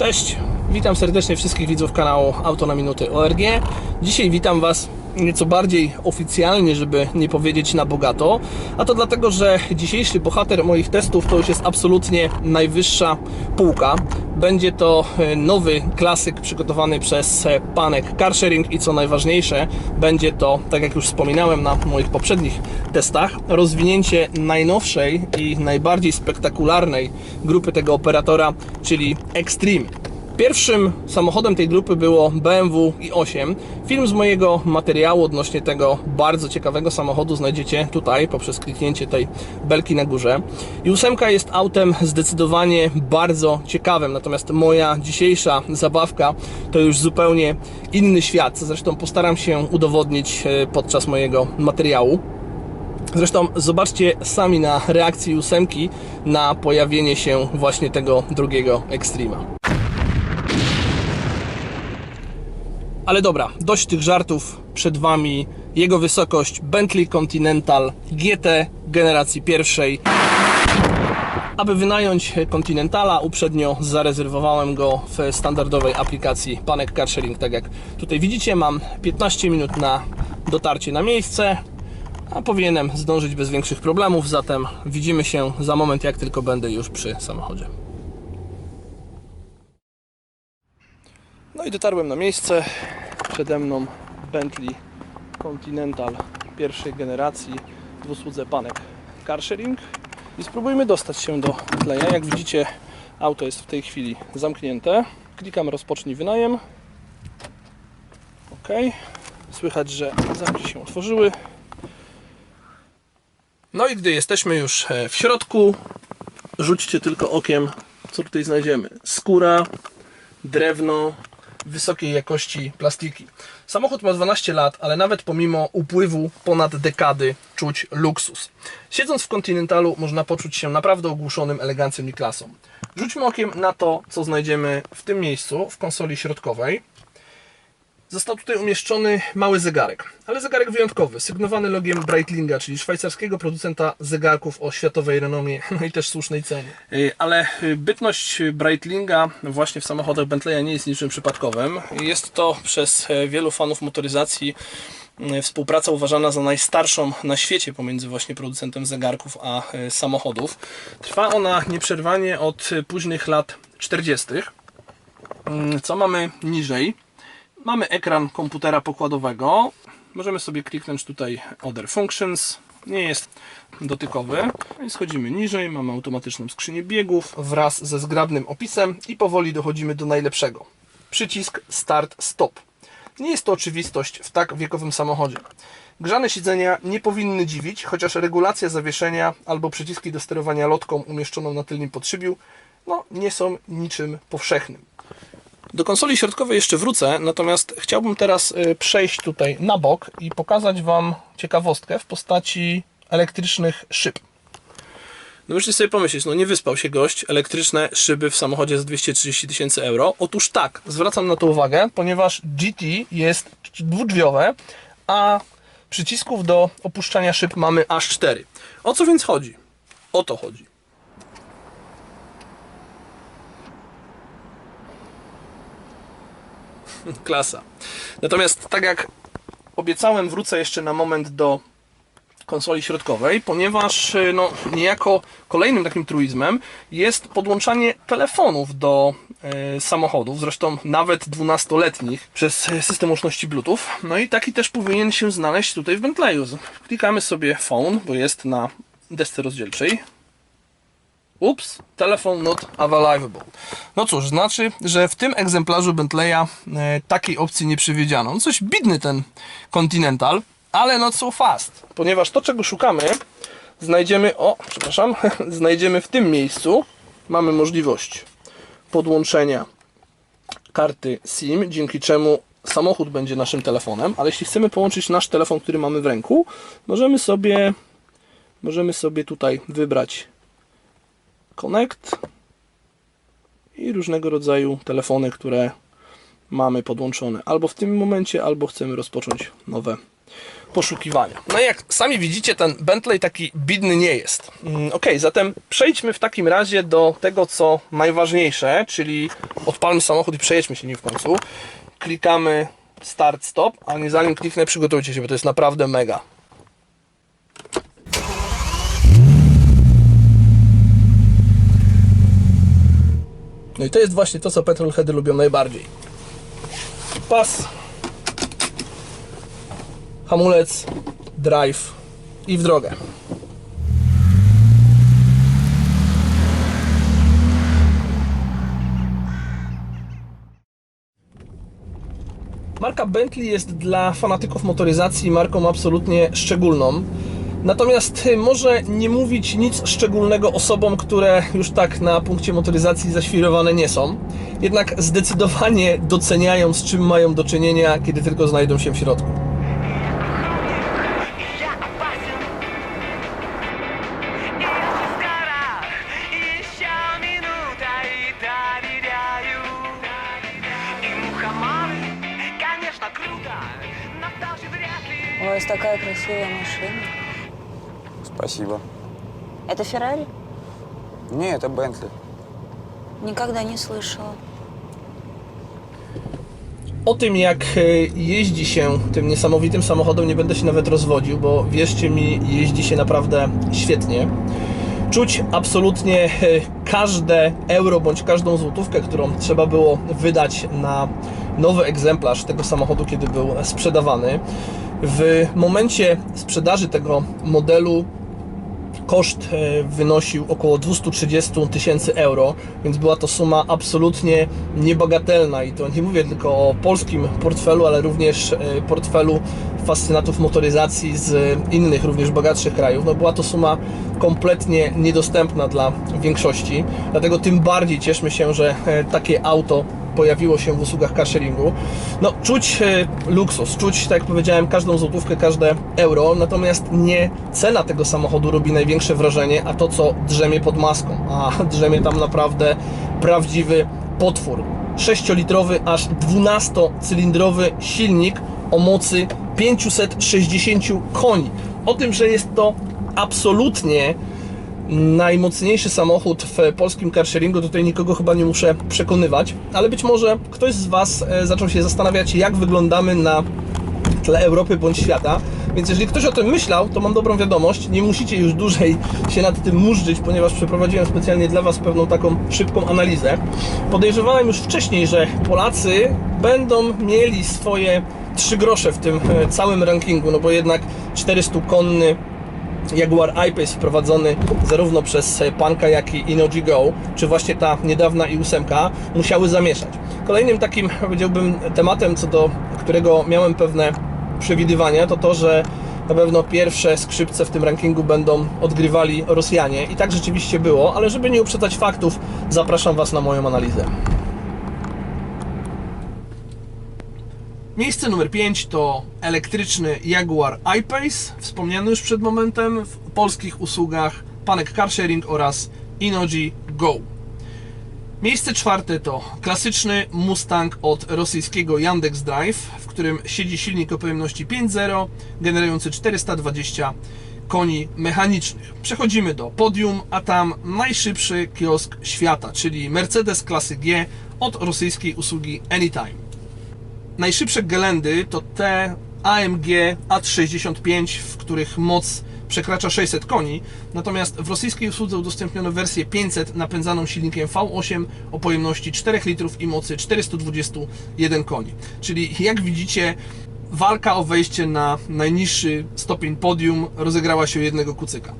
Cześć, witam serdecznie wszystkich widzów kanału Auto na Minuty ORG. Dzisiaj witam Was nieco bardziej oficjalnie, żeby nie powiedzieć na bogato. A to dlatego, że dzisiejszy bohater moich testów to już jest absolutnie najwyższa półka. Będzie to e, nowy klasyk przygotowany przez e, Panek Carsharing i co najważniejsze, będzie to, tak jak już wspominałem na moich poprzednich testach, rozwinięcie najnowszej i najbardziej spektakularnej grupy tego operatora, czyli Extreme. Pierwszym samochodem tej grupy było BMW i8. Film z mojego materiału odnośnie tego bardzo ciekawego samochodu znajdziecie tutaj poprzez kliknięcie tej belki na górze. I 8 jest autem zdecydowanie bardzo ciekawym, natomiast moja dzisiejsza zabawka to już zupełnie inny świat. co Zresztą postaram się udowodnić e, podczas mojego materiału. Zresztą zobaczcie sami na reakcji ósemki na pojawienie się właśnie tego drugiego Extrema. Ale dobra, dość tych żartów. Przed Wami jego wysokość Bentley Continental GT generacji pierwszej. Aby wynająć Continentala, uprzednio zarezerwowałem go w standardowej aplikacji Panek Carsharing. Tak jak tutaj widzicie, mam 15 minut na dotarcie na miejsce, a powinienem zdążyć bez większych problemów. Zatem widzimy się za moment, jak tylko będę już przy samochodzie. No i dotarłem na miejsce. Przede mną Bentley Continental pierwszej generacji w usłudze Panek Carsharing. I spróbujmy dostać się do Bentleya. Jak widzicie, auto jest w tej chwili zamknięte. Klikam rozpocznij wynajem. OK. Słychać, że zamki się otworzyły. No i gdy jesteśmy już e, w środku, rzućcie tylko okiem, co tutaj znajdziemy. Skóra, drewno, wysokiej jakości plastiki. Samochód ma 12 lat, ale nawet pomimo upływu ponad dekady czuć luksus. Siedząc w Continentalu można poczuć się naprawdę ogłuszonym elegancją i klasą. Rzućmy okiem na to, co znajdziemy w tym miejscu, w konsoli środkowej. Został tutaj umieszczony mały zegarek, ale zegarek wyjątkowy, sygnowany logiem Breitlinga, czyli szwajcarskiego producenta zegarków o światowej renomie no i też słusznej cenie. Y, Ale y, bytność Breitlinga właśnie w samochodach Bentleya nie jest niczym przypadkowym. Jest to przez e, wielu fanów motoryzacji e, współpraca uważana za najstarszą na świecie pomiędzy właśnie producentem zegarków a e, samochodów. Trwa ona nieprzerwanie od e, późnych lat 40. Mm, Co mamy niżej? Mamy ekran komputera pokładowego. Możemy sobie kliknąć tutaj Other Functions. Nie jest dotykowy. No i schodzimy niżej. Mamy automatyczną skrzynię biegów wraz ze zgrabnym opisem i powoli dochodzimy do najlepszego. Przycisk Start Stop. Nie jest to oczywistość w tak wiekowym samochodzie. Grzane siedzenia nie powinny dziwić, chociaż regulacja zawieszenia albo przyciski do sterowania lotką umieszczoną na tylnym podszybiu no, nie są niczym powszechnym. Do konsoli środkowej jeszcze wrócę, natomiast chciałbym teraz y, przejść tutaj na bok i pokazać Wam ciekawostkę w postaci elektrycznych szyb. No możecie sobie pomyśleć, no nie wyspał się gość, elektryczne szyby w samochodzie za 230 tysięcy euro. Otóż tak, zwracam na to uwagę, ponieważ GT jest dwudrzwiowe, a przycisków do opuszczania szyb mamy aż 4. O co więc chodzi? O to chodzi. Klasa. Natomiast tak jak obiecałem, wrócę jeszcze na moment do konsoli środkowej, ponieważ y, no, niejako kolejnym takim truizmem jest podłączanie telefonów do y, samochodów, zresztą nawet 12-letnich przez y, system łączności Bluetooth. No i taki też powinien się znaleźć tutaj w Bentleyu. Klikamy sobie phone, bo jest na desce rozdzielczej. Ups, telefon not available. No cóż, znaczy, że w tym egzemplarzu Bentleya e, takiej opcji nie przewidziano. No coś bidny ten Continental, ale not so fast, ponieważ to, czego szukamy, znajdziemy, o, przepraszam, znajdziemy w tym miejscu. Mamy możliwość podłączenia karty SIM, dzięki czemu samochód będzie naszym telefonem, ale jeśli chcemy połączyć nasz telefon, który mamy w ręku, możemy sobie, możemy sobie tutaj wybrać Connect i różnego rodzaju telefony, które mamy podłączone albo w tym momencie, albo chcemy rozpocząć nowe poszukiwania. No jak sami widzicie, ten Bentley taki bidny nie jest. Mm, Ok, zatem przejdźmy w takim razie do tego, co najważniejsze, czyli odpalmy samochód i przejedźmy się nim w końcu. Klikamy start, stop, a nie zanim kliknę, przygotujcie się, bo to jest naprawdę mega. No i to jest właśnie to, co petrolheady lubią najbardziej. Pas, hamulec, drive i w drogę. Marka Bentley jest dla fanatyków motoryzacji marką absolutnie szczególną. Natomiast y, może nie mówić nic szczególnego osobom, które już tak na punkcie motoryzacji zaświrowane nie są. Jednak zdecydowanie doceniają, z czym mają do czynienia, kiedy tylko znajdą się w środku. Я опасен И в горах Еще минута и доверяю И мухоморы, конечно, круто Но тоже вряд ли У вас такая красивая машина. Спасибо. Это Феррари? Не, это Бентли. Никогда не слышала. O tym, jak e, jeździ się tym niesamowitym samochodem, nie będę się nawet rozwodził, bo wierzcie mi, jeździ się naprawdę świetnie. Czuć absolutnie e, każde euro bądź każdą złotówkę, którą trzeba było wydać na nowy egzemplarz tego samochodu, kiedy był sprzedawany. W momencie sprzedaży tego modelu koszt e, wynosił około 230 tysięcy euro, więc była to suma absolutnie niebagatelna i to nie mówię tylko o polskim portfelu, ale również e, portfelu fascynatów motoryzacji z innych, również bogatszych krajów. No była to suma kompletnie niedostępna dla większości, dlatego tym bardziej cieszmy się, że e, takie auto pojawiło się w usługach carsharingu. No, czuć e, luksus, czuć, tak jak powiedziałem, każdą złotówkę, każde euro, natomiast nie cena tego samochodu robi największe wrażenie, a to, co drzemie pod maską. A drzemie tam naprawdę prawdziwy potwór. 6-litrowy, aż 12-cylindrowy silnik o mocy 560 koni. O tym, że jest to absolutnie najmocniejszy samochód w polskim carsharingu, tutaj nikogo chyba nie muszę przekonywać, ale być może ktoś z Was e, zaczął się zastanawiać, jak wyglądamy na tle Europy bądź świata. Więc jeżeli ktoś o tym myślał, to mam dobrą wiadomość. Nie musicie już dłużej się nad tym murzyć, ponieważ przeprowadziłem specjalnie dla Was pewną taką szybką analizę. Podejrzewałem już wcześniej, że Polacy będą mieli swoje trzy grosze w tym e, całym rankingu, no bo jednak 400-konny Jaguar I-Pace wprowadzony zarówno przez Panka, jak i Inoji Go, czy właśnie ta niedawna i8 musiały zamieszać. Kolejnym takim, powiedziałbym, tematem, co do którego miałem pewne przewidywania, to to, że na pewno pierwsze skrzypce w tym rankingu będą odgrywali Rosjanie i tak rzeczywiście było, ale żeby nie uprzedzać faktów, zapraszam Was na moją analizę. Miejsce numer 5 to elektryczny Jaguar I-Pace, wspomniany już przed momentem w polskich usługach Panek Carsharing oraz Inoji Go. Miejsce czwarte to klasyczny Mustang od rosyjskiego Yandex Drive, w którym siedzi silnik o pojemności 5.0 generujący 420 koni mechanicznych. Przechodzimy do podium, a tam najszybszy kiosk świata, czyli Mercedes klasy G od rosyjskiej usługi Anytime. Najszybsze gelendy to te AMG AT65, w których moc przekracza 600 koni, natomiast w rosyjskiej usłudze udostępniono wersję 500 napędzaną silnikiem V8 o pojemności 4 litrów i mocy 421 koni. Czyli jak widzicie, walka o wejście na najniższy stopień podium rozegrała się jednego kucyka.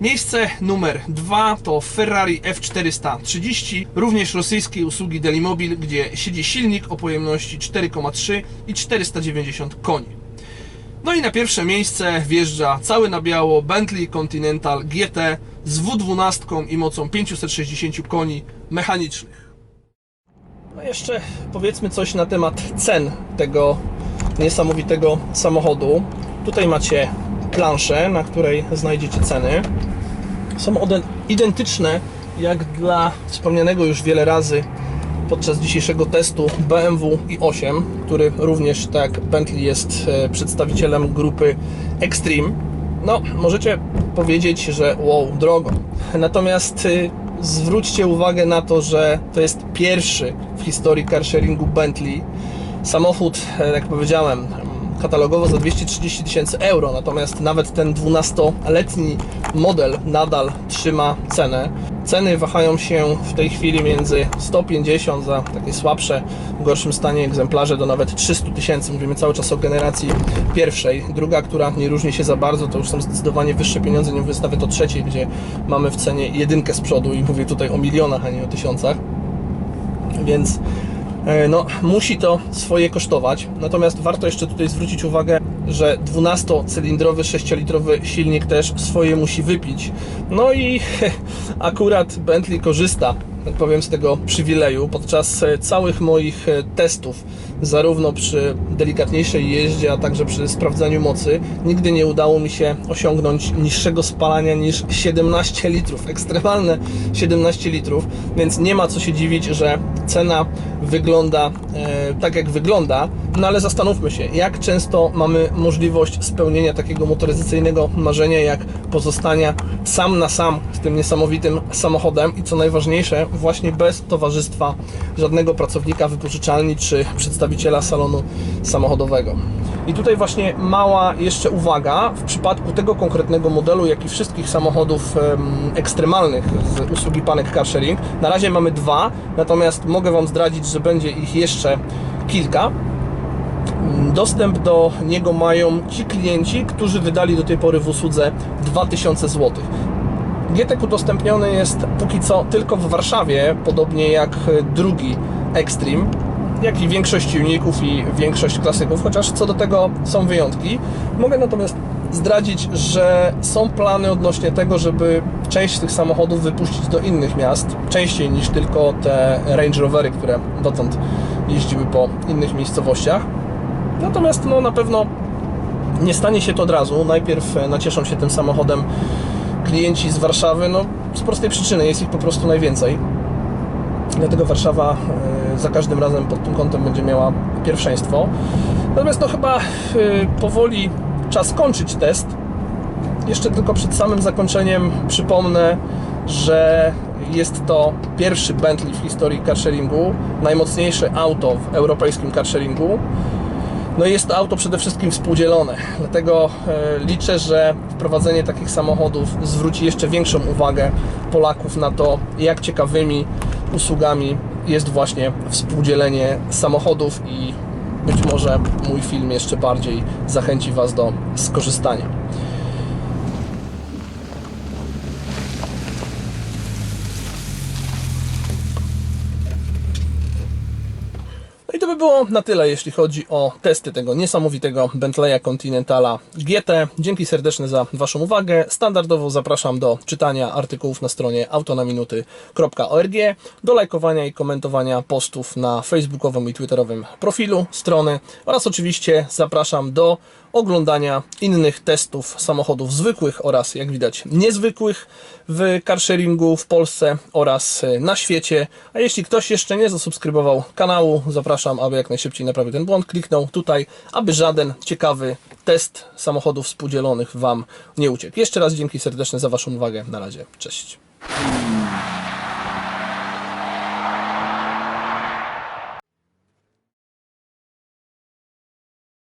Miejsce numer dwa to Ferrari F430, również rosyjskiej usługi Delimobil, gdzie siedzi silnik o pojemności 4,3 i 490 koni. No i na pierwsze miejsce wjeżdża cały na biało Bentley Continental GT z W12 i mocą 560 koni mechanicznych. No jeszcze powiedzmy coś na temat cen tego niesamowitego samochodu. Tutaj macie planszę, na której znajdziecie ceny. Są one identyczne jak dla wspomnianego już wiele razy podczas dzisiejszego testu BMW i8, który również tak Bentley jest e, przedstawicielem grupy Extreme. No, możecie powiedzieć, że wow, drogo. Natomiast y, zwróćcie uwagę na to, że to jest pierwszy w historii carsharingu Bentley samochód, e, jak powiedziałem, katalogowo za 230 tysięcy euro, natomiast nawet ten 12-letni model nadal trzyma cenę. Ceny wahają się w tej chwili między 150 za takie słabsze, w gorszym stanie egzemplarze do nawet 300 tysięcy. Mówimy cały czas o generacji pierwszej. Druga, która nie różni się za bardzo, to już są zdecydowanie wyższe pieniądze, nie mówię nawet o trzeciej, gdzie mamy w cenie jedynkę z przodu i mówię tutaj o milionach, a nie o tysiącach. Więc no, musi to swoje kosztować. Natomiast warto jeszcze tutaj zwrócić uwagę, że 12-cylindrowy, 6-litrowy silnik też swoje musi wypić. No i akurat Bentley korzysta, tak powiem, z tego przywileju. Podczas e, całych moich e, testów, zarówno przy delikatniejszej jeździe, a także przy sprawdzaniu mocy, nigdy nie udało mi się osiągnąć niższego spalania niż 17 litrów. Ekstremalne 17 litrów, więc nie ma co się dziwić, że cena wygląda e, tak, jak wygląda. No ale zastanówmy się, jak często mamy możliwość spełnienia takiego motoryzacyjnego marzenia, jak pozostania sam na sam z tym niesamowitym samochodem i co najważniejsze, właśnie bez towarzystwa żadnego pracownika wypożyczalni czy przedstawiciela salonu samochodowego. I tutaj właśnie mała jeszcze uwaga w przypadku tego konkretnego modelu, jak i wszystkich samochodów em, ekstremalnych z usługi Panek Car Sharing. Na razie mamy dwa, natomiast mogę Wam zdradzić, że będzie ich jeszcze kilka. Dostęp do niego mają ci klienci, którzy wydali do tej pory w usłudze 2000 zł. GTEC udostępniony jest póki co tylko w Warszawie, podobnie jak drugi Extreme, jak i większość uników i większość klasyków, chociaż co do tego są wyjątki. Mogę natomiast zdradzić, że są plany odnośnie tego, żeby część z tych samochodów wypuścić do innych miast, częściej niż tylko te Range Rovery, które dotąd jeździły po innych miejscowościach. Natomiast no, na pewno nie stanie się to od razu. Najpierw e, nacieszą się tym samochodem klienci z Warszawy, no z prostej przyczyny, jest ich po prostu najwięcej. Dlatego Warszawa e, za każdym razem pod tym kątem będzie miała pierwszeństwo. Natomiast no chyba e, powoli czas kończyć test. Jeszcze tylko przed samym zakończeniem przypomnę, że jest to pierwszy Bentley w historii carsharingu, najmocniejsze auto w europejskim carsharingu. No jest to auto przede wszystkim współdzielone, dlatego e, liczę, że wprowadzenie takich samochodów zwróci jeszcze większą uwagę Polaków na to, jak ciekawymi usługami jest właśnie współdzielenie samochodów i być może mój film jeszcze bardziej zachęci Was do skorzystania. No i to by było na tyle, jeśli chodzi o testy tego niesamowitego Bentleya Continentala GT. Dzięki serdeczne za Waszą uwagę. Standardowo zapraszam do czytania artykułów na stronie autonaminuty.org, do lajkowania i komentowania postów na facebookowym i twitterowym profilu strony oraz oczywiście zapraszam do oglądania innych testów samochodów zwykłych oraz jak widać niezwykłych w carsharingu w Polsce oraz na świecie. A jeśli ktoś jeszcze nie zasubskrybował kanału, zapraszam, aby jak najszybciej naprawił ten błąd. Kliknął tutaj, aby żaden ciekawy test samochodów współdzielonych Wam nie uciekł. Jeszcze raz dzięki serdeczne za Waszą uwagę. Na razie, cześć.